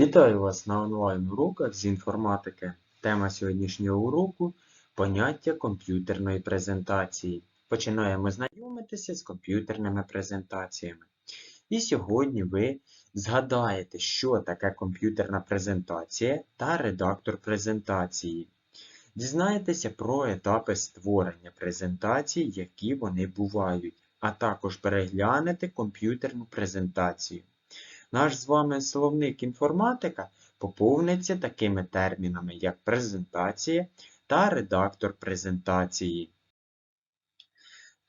Вітаю вас на онлайн-уроках з інформатики. Тема сьогоднішнього уроку поняття комп'ютерної презентації. Починаємо знайомитися з комп'ютерними презентаціями. І сьогодні ви згадаєте, що таке комп'ютерна презентація та редактор презентації. Дізнаєтеся про етапи створення презентацій, які вони бувають, а також переглянете комп'ютерну презентацію. Наш з вами словник інформатика поповниться такими термінами, як презентація та редактор презентації.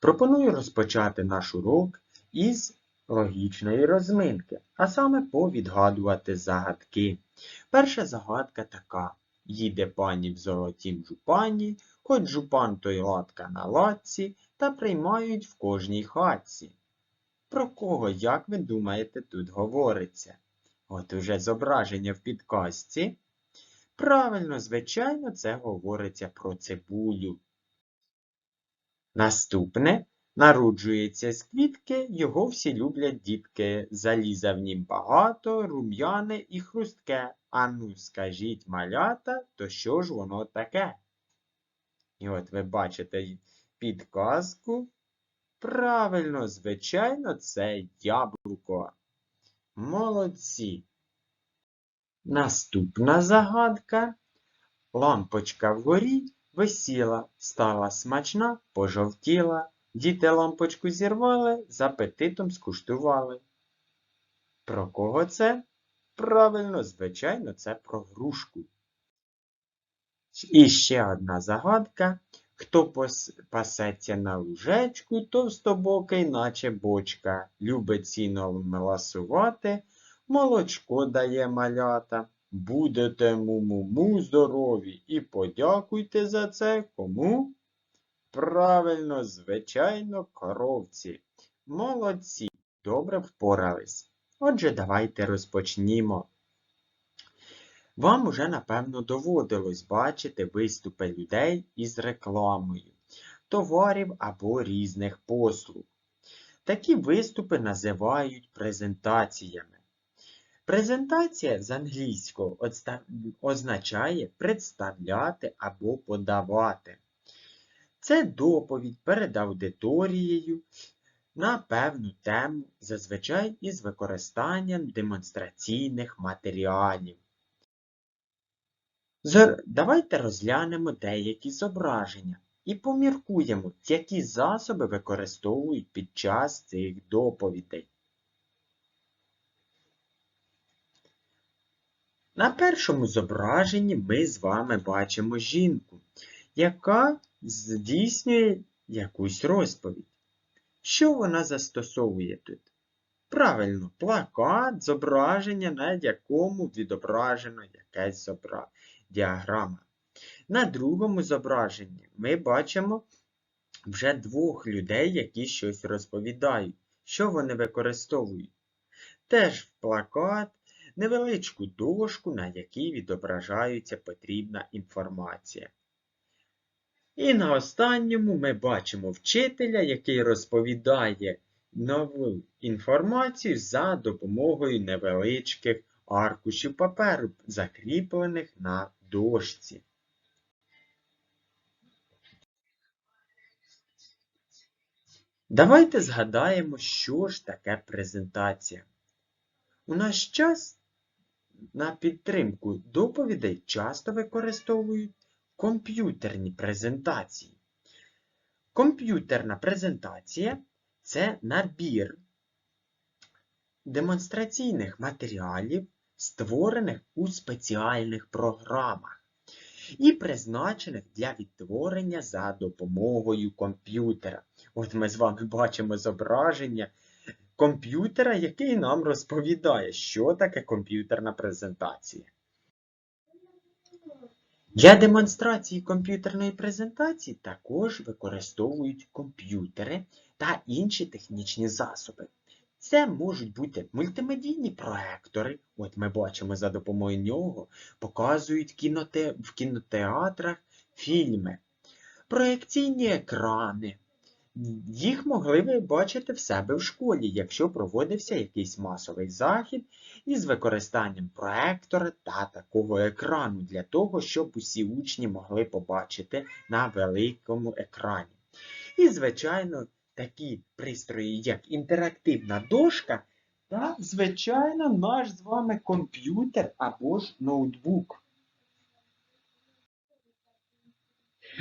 Пропоную розпочати наш урок із логічної розминки, а саме повідгадувати загадки. Перша загадка така. Їде пані в золотім жупані, хоч жупан той латка на латці, та приймають в кожній хатці. Про кого, як ви думаєте, тут говориться? От уже зображення в підказці. Правильно, звичайно, це говориться про цибулю. Наступне народжується з квітки, його всі люблять дітки. Заліза в нім багато, рум'яне і хрустке. Ану, скажіть, малята, то що ж воно таке? І от ви бачите підказку. Правильно, звичайно, це яблуко. Молодці. Наступна загадка. Лампочка вгорі висіла, стала смачна, пожовтіла. Діти лампочку зірвали, з апетитом скуштували. Про кого це? Правильно, звичайно, це про грушку. І ще одна загадка. Хто пасеться на лужечку, товстобокий, наче бочка, любить сіном ласувати, молочко дає малята. Будете му-му-му здорові і подякуйте за це кому? Правильно, звичайно, коровці. Молодці, добре впорались. Отже, давайте розпочнімо. Вам уже, напевно, доводилось бачити виступи людей із рекламою, товарів або різних послуг. Такі виступи називають презентаціями. Презентація з англійського означає представляти або подавати. Це доповідь перед аудиторією на певну тему, зазвичай із використанням демонстраційних матеріалів. Давайте розглянемо деякі зображення і поміркуємо, які засоби використовують під час цих доповідей. На першому зображенні ми з вами бачимо жінку, яка здійснює якусь розповідь. Що вона застосовує тут? Правильно, плакат, зображення, на якому відображено якесь зображення діаграма. На другому зображенні ми бачимо вже двох людей, які щось розповідають. Що вони використовують? Теж плакат, невеличку дошку, на якій відображається потрібна інформація. І на останньому ми бачимо вчителя, який розповідає нову інформацію за допомогою невеличких аркушів паперу, закріплених на дошці. Давайте згадаємо, що ж таке презентація. У наш час на підтримку доповідей часто використовують комп'ютерні презентації. Комп'ютерна презентація це набір демонстраційних матеріалів, створених у спеціальних програмах і призначених для відтворення за допомогою комп'ютера. От ми з вами бачимо зображення комп'ютера, який нам розповідає, що таке комп'ютерна презентація. Для демонстрації комп'ютерної презентації також використовують комп'ютери та інші технічні засоби. Це можуть бути мультимедійні проектори, от ми бачимо за допомогою нього, показують кіноте... в кінотеатрах фільми, проекційні екрани, Їх могли ви бачити в себе в школі, якщо проводився якийсь масовий захід із використанням проектора та такого екрану для того, щоб усі учні могли побачити на великому екрані. І, звичайно, такі пристрої, як інтерактивна дошка, та, звичайно, наш з вами комп'ютер або ж ноутбук.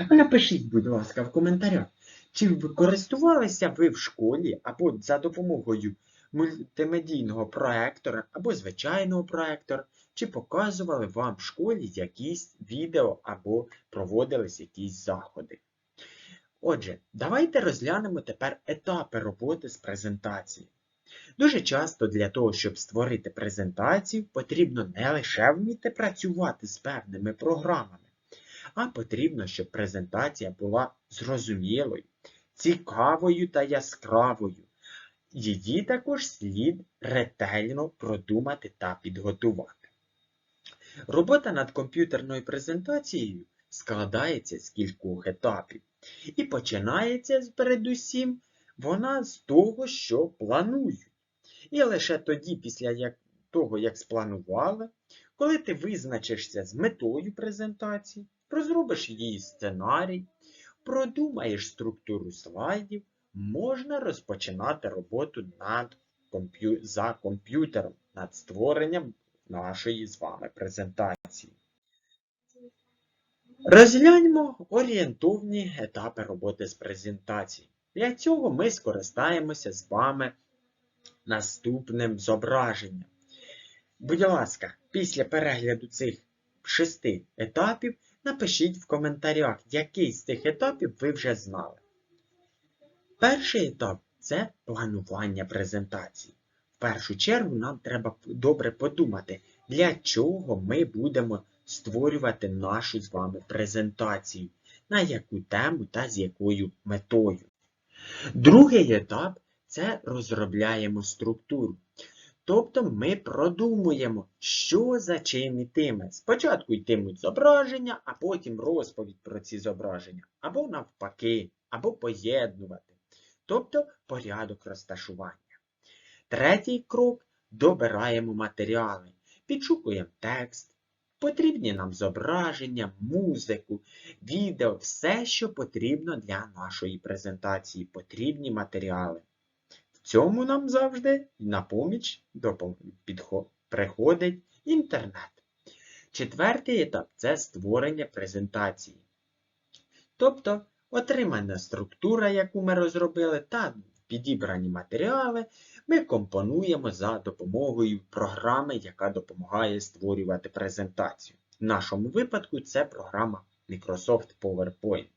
Напишіть, будь ласка, в коментарях, чи користувалися ви в школі або за допомогою мультимедійного проектора або звичайного проектора, чи показували вам в школі якісь відео або проводились якісь заходи. Отже, давайте розглянемо тепер етапи роботи з презентацією. Дуже часто для того, щоб створити презентацію, потрібно не лише вміти працювати з певними програмами, а потрібно, щоб презентація була зрозумілою, цікавою та яскравою. Її також слід ретельно продумати та підготувати. Робота над комп'ютерною презентацією складається з кількох етапів. І починається передусім вона з того, що планують. І лише тоді, після як, того, як спланували, коли ти визначишся з метою презентації, розробиш її сценарій, продумаєш структуру слайдів, можна розпочинати роботу над комп'ю... за комп'ютером, над створенням нашої з вами презентації. Розгляньмо орієнтовні етапи роботи з презентації. Для цього ми скористаємося з вами наступним зображенням. Будь ласка, після перегляду цих шести етапів напишіть в коментарях, який з цих етапів ви вже знали. Перший етап це планування презентації. В першу чергу нам треба добре подумати, для чого ми будемо створювати нашу з вами презентацію, на яку тему та з якою метою. Другий етап це розробляємо структуру. Тобто ми продумуємо, що за чим йтиме. Спочатку йтимуть зображення, а потім розповідь про ці зображення, або навпаки, або поєднувати. Тобто порядок розташування. Третій крок добираємо матеріали, підшукуємо текст, потрібні нам зображення, музику, відео, все, що потрібно для нашої презентації, потрібні матеріали. В цьому нам завжди на поміч приходить інтернет. Четвертий етап це створення презентації. Тобто отримана структура, яку ми розробили, та підібрані матеріали ми компонуємо за допомогою програми, яка допомагає створювати презентацію. В нашому випадку це програма Microsoft PowerPoint.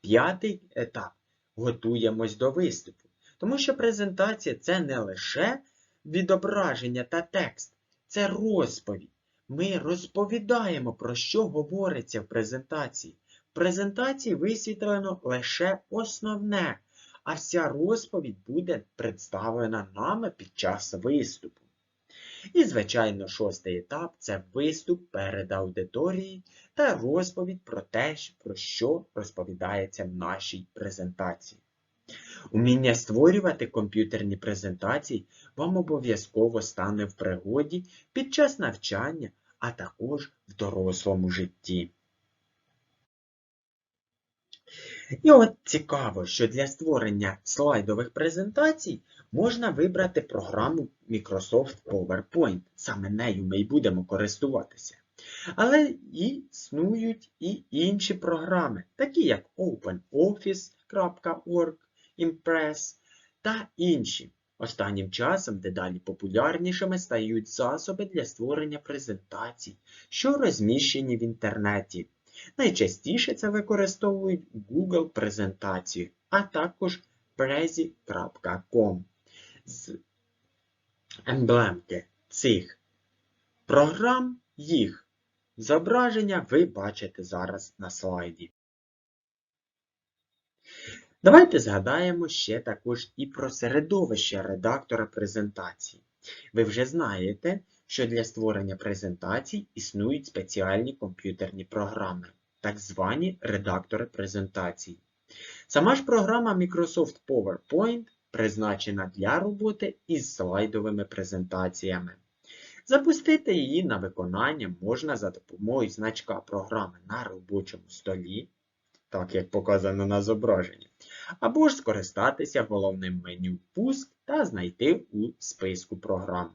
П'ятий етап. Готуємось до виступу. Тому що презентація це не лише відображення та текст, це розповідь. Ми розповідаємо, про що говориться в презентації. В презентації висвітлено лише основне, а вся розповідь буде представлена нами під час виступу. І, звичайно, шостий етап це виступ перед аудиторією та розповідь про те, про що розповідається в нашій презентації. Уміння створювати комп'ютерні презентації вам обов'язково стане в пригоді під час навчання, а також в дорослому житті. І от цікаво, що для створення слайдових презентацій можна вибрати програму Microsoft PowerPoint. Саме нею ми й будемо користуватися. Але існують і інші програми, такі як OpenOffice.org, Impress та інші. Останнім часом дедалі популярнішими стають засоби для створення презентацій, що розміщені в інтернеті. Найчастіше це використовують Google презентацію, а також prezi.com. З емблемки цих програм їх зображення ви бачите зараз на слайді. Давайте згадаємо ще також і про середовище редактора презентації. Ви вже знаєте, що для створення презентацій існують спеціальні комп'ютерні програми, так звані редактори презентацій. Сама ж програма Microsoft PowerPoint призначена для роботи із слайдовими презентаціями. Запустити її на виконання можна за допомогою значка програми на робочому столі, так як показано на зображенні, або ж скористатися головним меню Пуск та знайти у списку програм.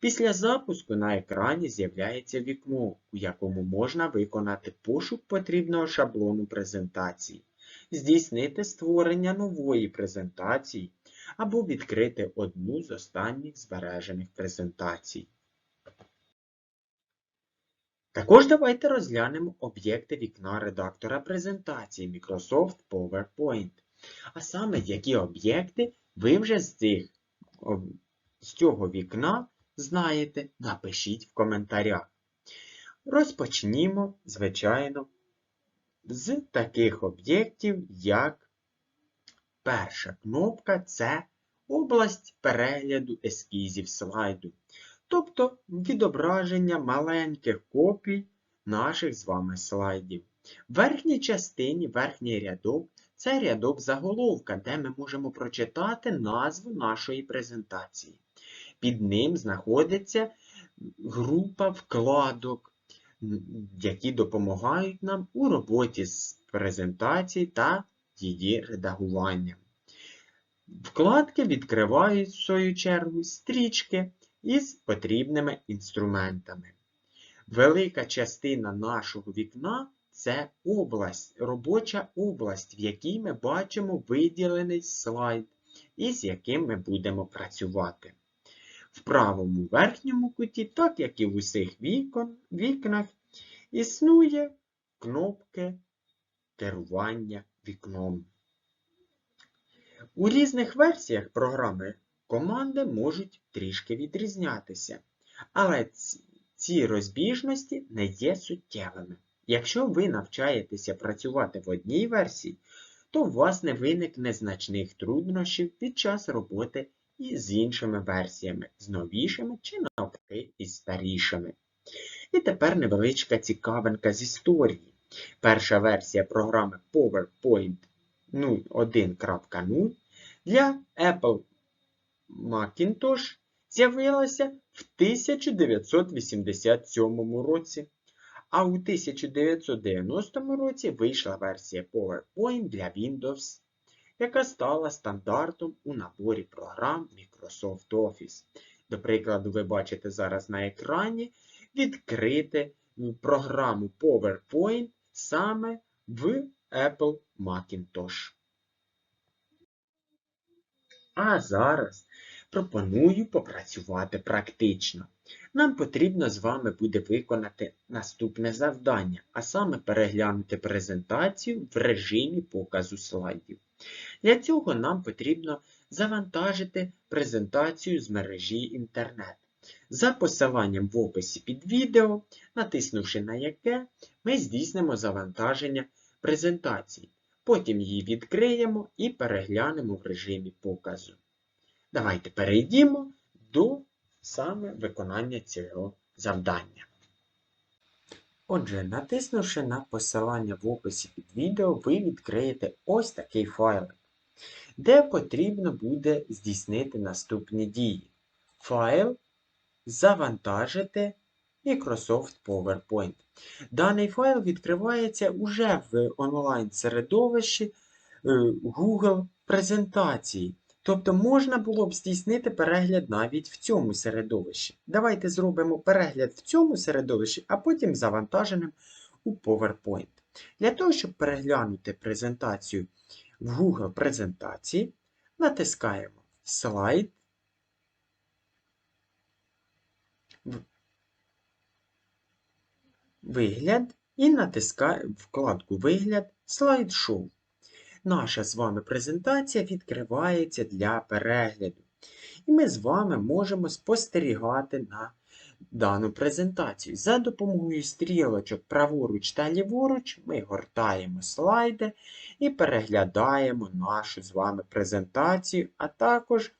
Після запуску на екрані з'являється вікно, у якому можна виконати пошук потрібного шаблону презентації, здійснити створення нової презентації або відкрити одну з останніх збережених презентацій. Також давайте розглянемо об'єкти вікна редактора презентації Microsoft PowerPoint. А саме, які об'єкти ви вже з, цих, з цього вікна знаєте, напишіть в коментарях. Розпочнімо, звичайно, з таких об'єктів, як перша кнопка це область перегляду ескізів слайду тобто відображення маленьких копій наших з вами слайдів. В верхній частині верхній рядок це рядок заголовка, де ми можемо прочитати назву нашої презентації. Під ним знаходиться група вкладок, які допомагають нам у роботі з презентацією та її редагуванням. Вкладки відкривають, в свою чергу, стрічки, із потрібними інструментами. Велика частина нашого вікна це область, робоча область, в якій ми бачимо виділений слайд, із яким ми будемо працювати. В правому верхньому куті, так як і в усіх вікон, вікнах, існує кнопки керування вікном. У різних версіях програми Команди можуть трішки відрізнятися, але ці розбіжності не є суттєвими. Якщо ви навчаєтеся працювати в одній версії, то у вас не виникне значних труднощів під час роботи із іншими версіями, з новішими чи навпаки із старішими. І тепер невеличка цікавинка з історії. Перша версія програми PowerPoint 1.0 для Apple Macintosh з'явилася в 1987 році, а у 1990 році вийшла версія PowerPoint для Windows, яка стала стандартом у наборі програм Microsoft Office. До прикладу, ви бачите зараз на екрані відкрити програму PowerPoint саме в Apple Macintosh. А зараз пропоную попрацювати практично. Нам потрібно з вами буде виконати наступне завдання, а саме переглянути презентацію в режимі показу слайдів. Для цього нам потрібно завантажити презентацію з мережі інтернет. За посиланням в описі під відео, натиснувши на яке, ми здійснимо завантаження презентації. Потім її відкриємо і переглянемо в режимі показу. Давайте перейдімо до саме виконання цього завдання. Отже, натиснувши на посилання в описі під відео, ви відкриєте ось такий файлик, де потрібно буде здійснити наступні дії. Файл завантажити Microsoft PowerPoint. Даний файл відкривається уже в онлайн-середовищі е, Google презентації. Тобто можна було б здійснити перегляд навіть в цьому середовищі. Давайте зробимо перегляд в цьому середовищі, а потім завантаженим у PowerPoint. Для того, щоб переглянути презентацію в Google презентації, натискаємо слайд, вигляд і натискаємо вкладку Вигляд слайд-шоу наша з вами презентація відкривається для перегляду. І ми з вами можемо спостерігати на дану презентацію. За допомогою стрілочок праворуч та ліворуч ми гортаємо слайди і переглядаємо нашу з вами презентацію, а також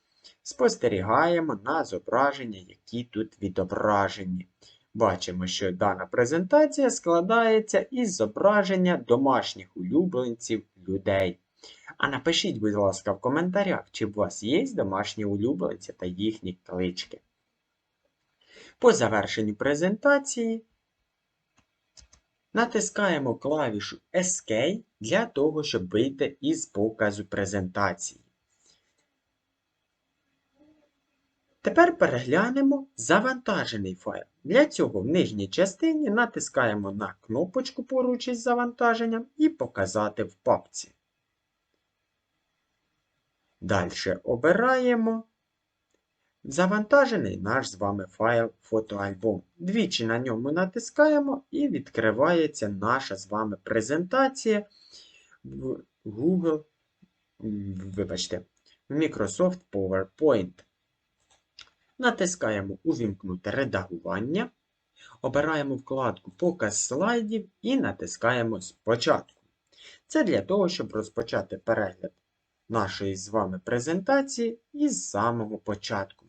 спостерігаємо на зображення, які тут відображені бачимо, що дана презентація складається із зображення домашніх улюбленців людей. А напишіть, будь ласка, в коментарях, чи у вас є домашні улюбленці та їхні клички. По завершенню презентації натискаємо клавішу Escape для того, щоб вийти із показу презентації. Тепер переглянемо завантажений файл. Для цього в нижній частині натискаємо на кнопочку поруч із завантаженням і Показати в папці. Далі обираємо завантажений наш з вами файл фотоальбом. Двічі на ньому натискаємо і відкривається наша з вами презентація в Google, вибачте, в Microsoft PowerPoint. Натискаємо Увімкнути редагування. Обираємо вкладку Показ слайдів і натискаємо Спочатку. Це для того, щоб розпочати перегляд нашої з вами презентації із самого початку.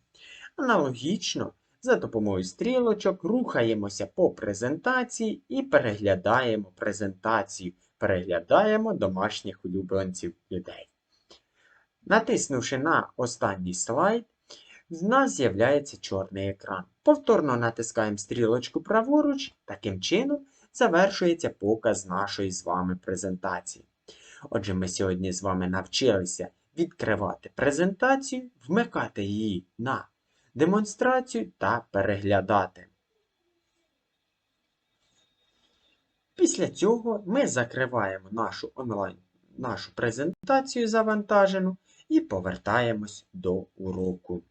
Аналогічно, за допомогою стрілочок рухаємося по презентації і переглядаємо презентацію. Переглядаємо домашніх улюбленців людей. Натиснувши на останній слайд, в нас з'являється чорний екран. Повторно натискаємо стрілочку праворуч, таким чином завершується показ нашої з вами презентації. Отже, ми сьогодні з вами навчилися відкривати презентацію, вмикати її на демонстрацію та переглядати. Після цього ми закриваємо нашу онлайн нашу презентацію завантажену і повертаємось до уроку.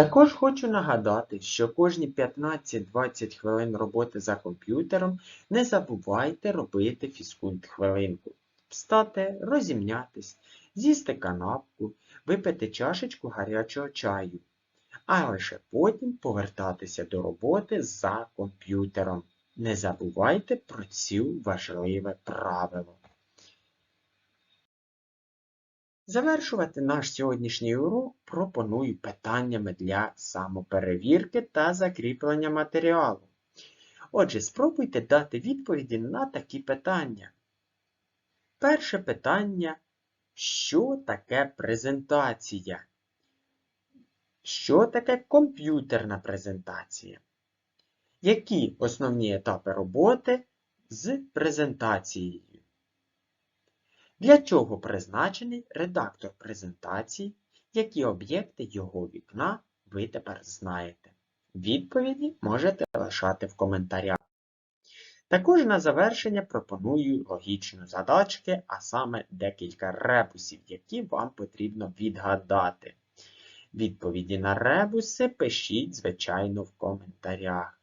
Також хочу нагадати, що кожні 15-20 хвилин роботи за комп'ютером не забувайте робити фізкульт-хвилинку. Встати, розімнятись, з'їсти канапку, випити чашечку гарячого чаю, а лише потім повертатися до роботи за комп'ютером. Не забувайте про цю важливе правило. Завершувати наш сьогоднішній урок пропоную питаннями для самоперевірки та закріплення матеріалу. Отже, спробуйте дати відповіді на такі питання. Перше питання. Що таке презентація? Що таке комп'ютерна презентація? Які основні етапи роботи з презентацією? Для чого призначений редактор презентації, які об'єкти його вікна ви тепер знаєте? Відповіді можете лишати в коментарях. Також на завершення пропоную логічну задачки, а саме декілька ребусів, які вам потрібно відгадати. Відповіді на ребуси пишіть, звичайно, в коментарях.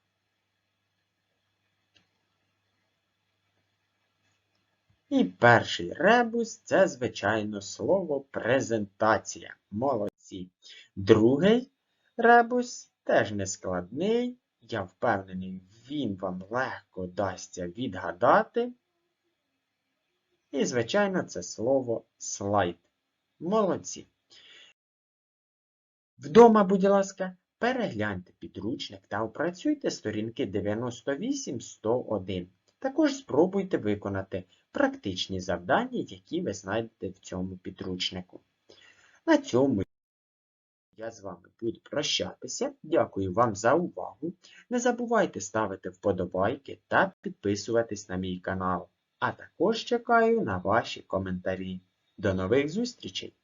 І перший ребус це, звичайно, слово презентація. Молодці. Другий ребус теж не складний. Я впевнений, він вам легко дасться відгадати. І, звичайно, це слово слайд. Молодці. Вдома, будь ласка, перегляньте підручник та опрацюйте сторінки 98-101. Також спробуйте виконати практичні завдання, які ви знайдете в цьому підручнику. На цьому я з вами буду прощатися. Дякую вам за увагу. Не забувайте ставити вподобайки та підписуватись на мій канал. А також чекаю на ваші коментарі. До нових зустрічей!